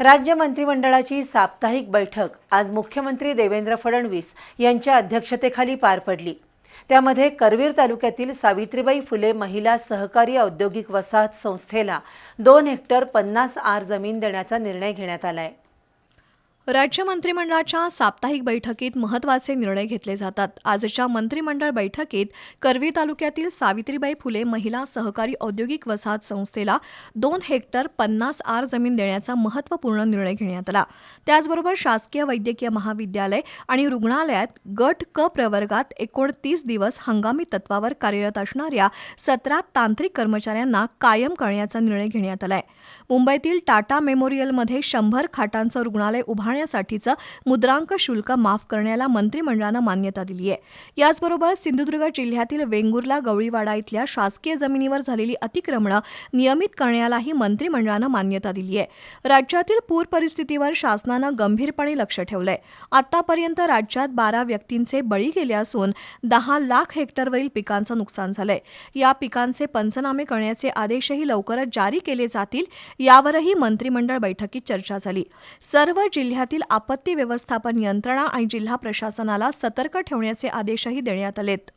राज्य मंत्रिमंडळाची साप्ताहिक बैठक आज मुख्यमंत्री देवेंद्र फडणवीस यांच्या अध्यक्षतेखाली पार पडली. त्यामध्ये करवीर तालुक्यातील सावित्रीबाई फुले महिला सहकारी औद्योगिक वसाहत संस्थेला दोन हेक्टर पन्नास आर जमीन देण्याचा निर्णय घेण्यात आला आहे राज्य मंत्रिमंडळाच्या साप्ताहिक बैठकीत महत्त्वाचे निर्णय घेतले जातात. आजच्या मंत्रिमंडळ बैठकीत करवी तालुक्यातील सावित्रीबाई फुले महिला सहकारी औद्योगिक वसाहत संस्थेला दोन हेक्टर पन्नास आर जमीन देण्याचा महत्त्वपूर्ण निर्णय घेण्यात आला. त्याचबरोबर शासकीय वैद्यकीय महाविद्यालय आणि रुग्णालयात गट क प्रवर्गात एकोणतीस दिवस हंगामी तत्वावर कार्यरत असणाऱ्या सतरा तांत्रिक कर्मचाऱ्यांना कायम करण्याचा निर्णय घेण्यात आलाय. मुंबईतील टाटा मेमोरियलमध्ये शंभर खाटांचं रुग्णालय उभारण्यासाठीचं मुद्रांक शुल्क माफ करण्याला मंत्रिमंडळानं मान्यता दिली आहे. याचबरोबर सिंधुदुर्ग जिल्ह्यातील वेंगुर्ला गवळीवाडा इथल्या शासकीय जमिनीवर झालेली अतिक्रमणं नियमित करण्यालाही मंत्रिमंडळानं मान्यता दिली आहे. राज्यातील पूर परिस्थितीवर शासनानं गंभीरपणे लक्ष ठेवलंय. आतापर्यंत राज्यात बारा व्यक्तींचे बळी गेले असून दहा लाख हेक्टरवरील पिकांचं नुकसान झालंय. या पिकांचे पंचनामे करण्याचे आदेशही लवकरच जारी केले जातील यावरही मंत्रिमंडळ बैठकीत चर्चा झाली. सर्व जिल्ह्यात जिल्ह्यातील आपत्ती व्यवस्थापन यंत्रणा आणि जिल्हा प्रशासनाला सतर्क ठेवण्याचे आदेशही देण्यात आलेत.